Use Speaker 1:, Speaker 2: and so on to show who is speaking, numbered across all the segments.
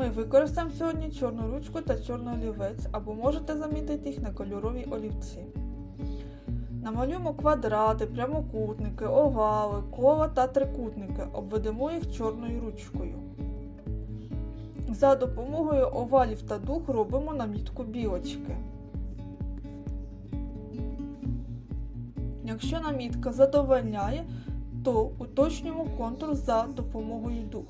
Speaker 1: Ми використаємо сьогодні чорну ручку та чорний олівець, або можете замітити їх на кольоровій олівці. Намалюємо квадрати, прямокутники, овали, кола та трикутники, обведемо їх чорною ручкою. За допомогою овалів та дуг робимо намітку білочки. Якщо намітка задовольняє, то уточнюємо контур за допомогою дуг.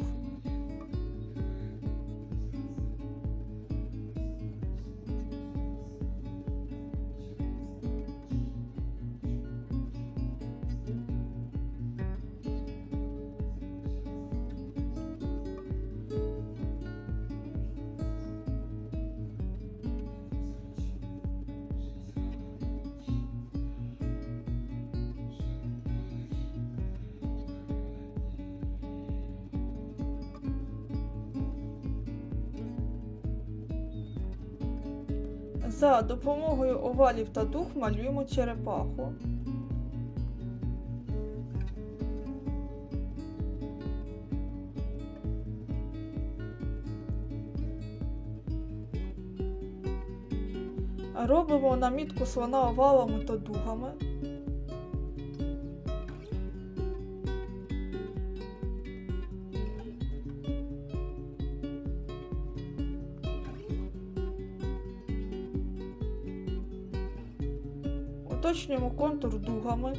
Speaker 1: За допомогою овалів та дух малюємо черепаху. Робимо намітку слона овалами та дугами. Уточнюємо контур дугами.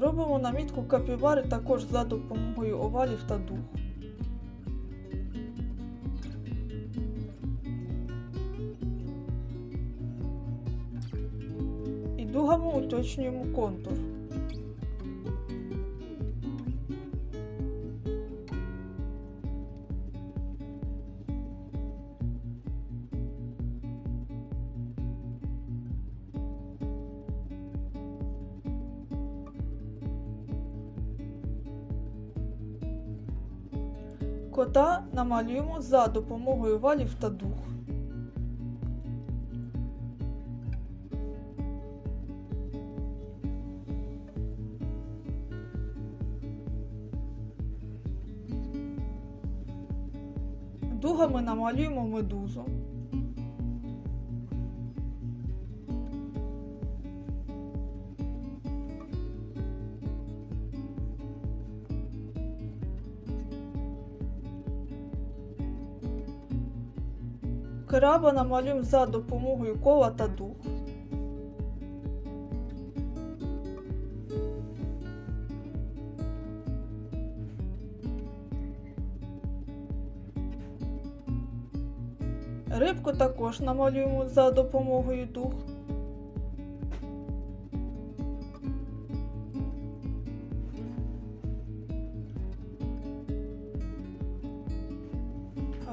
Speaker 1: Робимо намітку капібари також за допомогою овалів та дуг. І дугами уточнюємо контур. Кота намалюємо за допомогою валів та дух. Дугами намалюємо медузу. Краба намалюємо за допомогою кола та дуг. Рибку також намалюємо за допомогою дуг.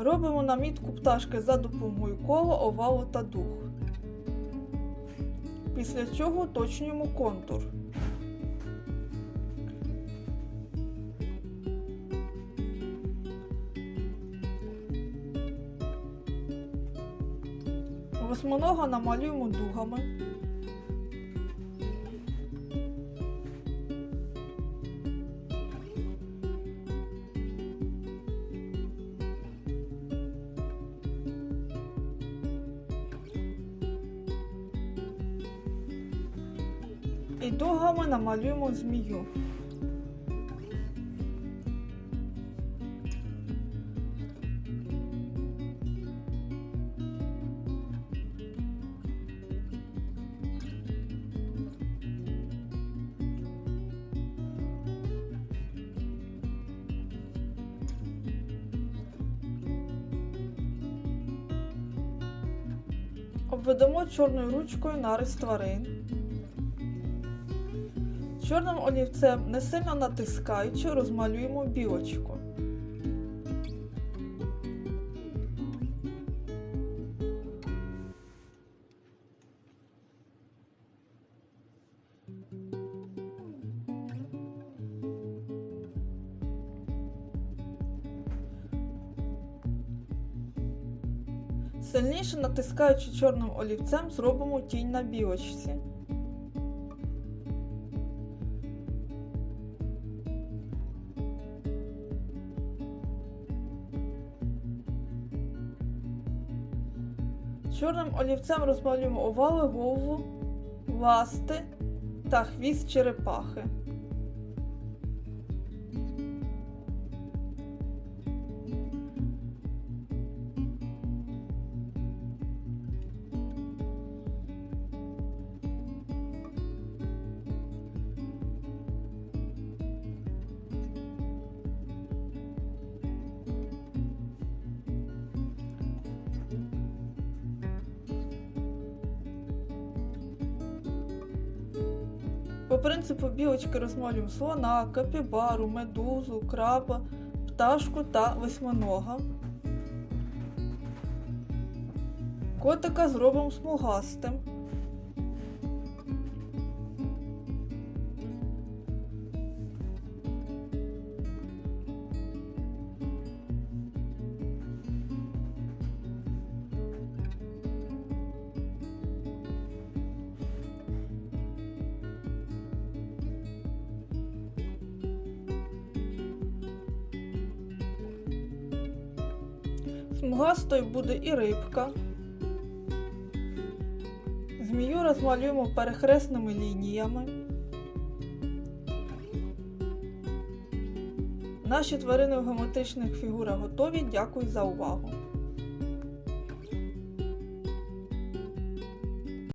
Speaker 1: Робимо намітку пташки за допомогою кола, овалу та дуг. Після чого уточнюємо контур. Восьминога намалюємо дугами. І дугами намалюємо змію. Обведемо чорною ручкою нарис тварин. Чорним олівцем не сильно натискаючи, розмалюємо білочку. Сильніше натискаючи чорним олівцем, зробимо тінь на білочці. Чорним олівцем розмалюємо овали, голову, ласти та хвіст черепахи. Принципу білочки розмалюємо слона, капібару, медузу, краба, пташку та восьминога. Котика зробимо смугастим. Смугастою буде і рибка. Змію розмалюємо перехресними лініями. Наші тварини в геометричних фігурах готові. Дякую за увагу!